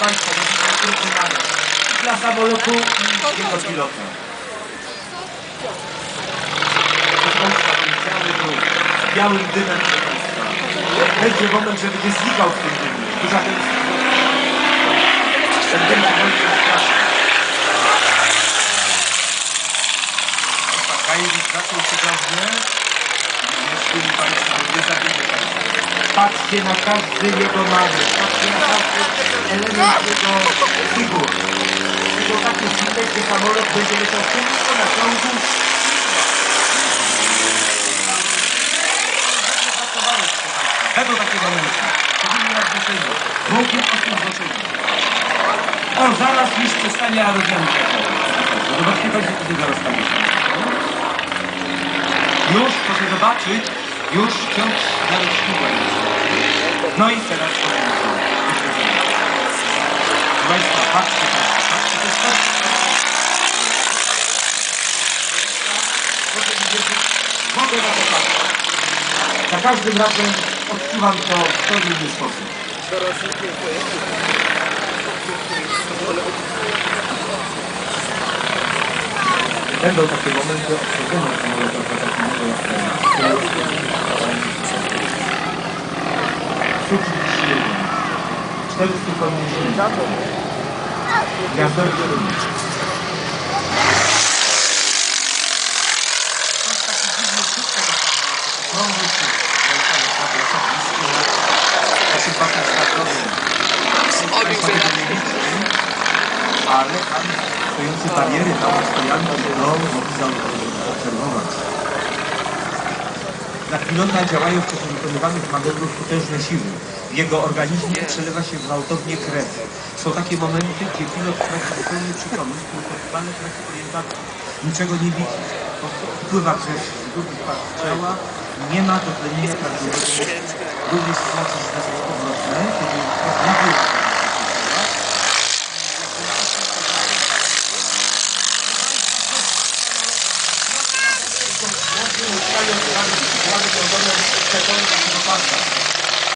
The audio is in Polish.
Państwa. Dla samolotu i jego pilota. Białym dymem. Będzie moment, że będzie znikał w tym dymie. Duża ten dym będzie straszny. Kajewicz zaczął się dobrze. Jeśli Państwo nie zabijecie Państwa. Patrzcie na każdy jego mały, patrzcie na każdy element jego figur. Będą takie chwile, gdzie samolot będzie leciał tylko na ciągu. Będą takie momenty. Powinny jak zdarzenie. Bogiem o tym zdarzeniu. O, zaraz już przestanie działać. Zobaczcie Państwo, kiedy zaraz stanie się. Już, proszę zobaczyć, już śmigła jest. No i teraz Proszę Państwa, patrzcie Państwo, patrzcie, to jest tak. Mogę na to patrzeć. Za każdym razem odczuwam to w zupełnie inny sposób. Będą takie momenty obsadzenia samolotu operacyjnego jak ten. Su-31. aqueles que foram utilizados, gastando dinheiro. Había estado estudiando Dla pilota działają w czasie wykonywanych manewrów potężne siły. W jego organizmie przelewa się gwałtownie krew. Są takie momenty, gdzie pilot traci zupełnie przytomność, tylko traci orientację. Niczego nie widzi. Wpływa krew z drugi part ciała, nie ma dotlenienia prawdziwego. Również sytuacje zdarzają się odwrotne, kiedy 관련 기관이 특히 보완을 결정하는 결정을 받는 것과 같다.